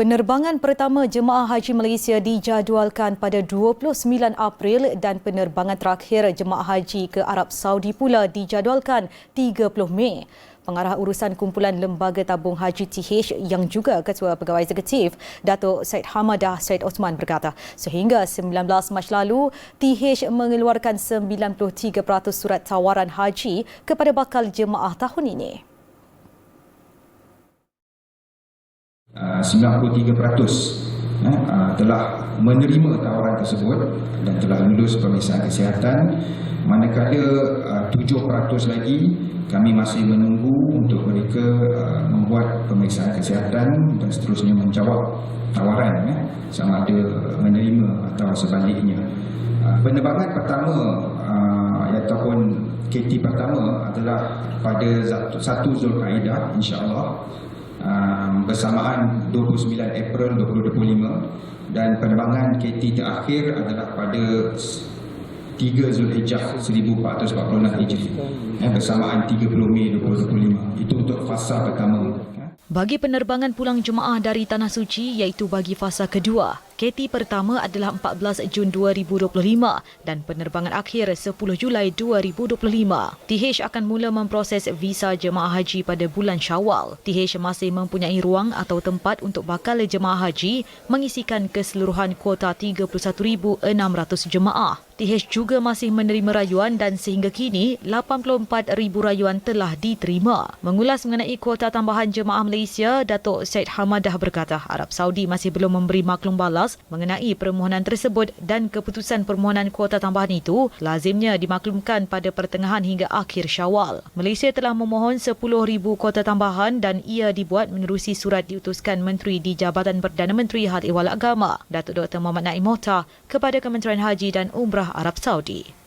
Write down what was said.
Penerbangan pertama jemaah haji Malaysia dijadualkan pada 29 April dan penerbangan terakhir jemaah haji ke Arab Saudi pula dijadualkan 30 Mei. Pengarah urusan kumpulan Lembaga Tabung Haji TH yang juga Ketua Pegawai Eksekutif Datuk Said Hamadah Said Osman berkata sehingga 19 Mac lalu TH mengeluarkan 93% surat tawaran haji kepada bakal jemaah tahun ini. 93% eh, uh, telah menerima tawaran tersebut dan telah lulus pemeriksaan kesihatan. Manakala uh, 7% lagi kami masih menunggu untuk mereka membuat pemeriksaan kesihatan dan seterusnya menjawab tawaran eh, sama ada menerima atau sebaliknya. Penerbangan pertama ataupun KT pertama adalah pada 1 Zulkaidah insya-Allah bersamaan 29 April 2025 dan penerbangan KT terakhir adalah pada 3 Zulhijjah 1446 Hijri. Eh, bersamaan 30 Mei 2025 itu untuk fasa pertama. Bagi penerbangan pulang jemaah dari Tanah Suci iaitu bagi fasa kedua, KT pertama adalah 14 Jun 2025 dan penerbangan akhir 10 Julai 2025. TH akan mula memproses visa jemaah haji pada bulan Syawal. TH masih mempunyai ruang atau tempat untuk bakal jemaah haji mengisikan keseluruhan kuota 31,600 jemaah. TH juga masih menerima rayuan dan sehingga kini 84,000 rayuan telah diterima. Mengulas mengenai kuota tambahan jemaah Malaysia, Datuk Syed Hamadah berkata Arab Saudi masih belum memberi maklum balas mengenai permohonan tersebut dan keputusan permohonan kuota tambahan itu lazimnya dimaklumkan pada pertengahan hingga akhir Syawal. Malaysia telah memohon 10,000 kuota tambahan dan ia dibuat menerusi surat diutuskan Menteri di Jabatan Perdana Menteri Hal Ehwal Agama, Datuk Dr. Muhammad Naim Mohtar kepada Kementerian Haji dan Umrah Arab Saudi.